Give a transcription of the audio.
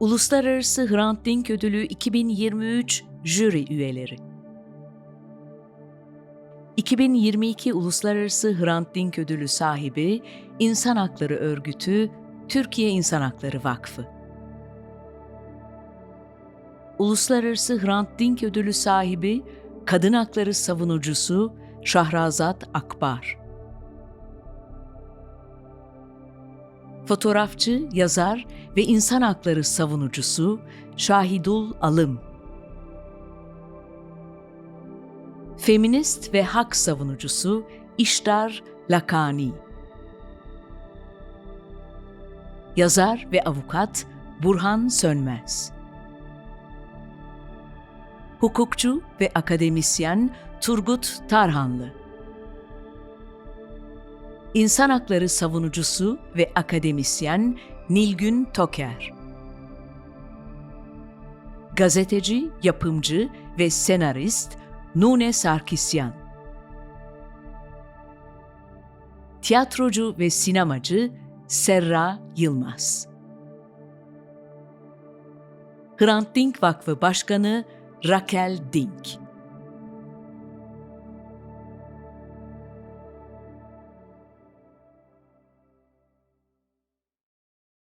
Uluslararası Hrant Dink Ödülü 2023 jüri üyeleri. 2022 Uluslararası Hrant Dink Ödülü sahibi İnsan Hakları Örgütü Türkiye İnsan Hakları Vakfı. Uluslararası Hrant Dink Ödülü sahibi Kadın Hakları Savunucusu Şahrazat Akbar. Fotoğrafçı, yazar ve insan hakları savunucusu Şahidul Alım. Feminist ve hak savunucusu İştar Lakani. Yazar ve avukat Burhan Sönmez. Hukukçu ve akademisyen Turgut Tarhanlı. İnsan hakları savunucusu ve akademisyen Nilgün Toker. Gazeteci, yapımcı ve senarist Nune Sarkisyan. Tiyatrocu ve sinemacı Serra Yılmaz. Hrant Dink Vakfı Başkanı Raquel Dink.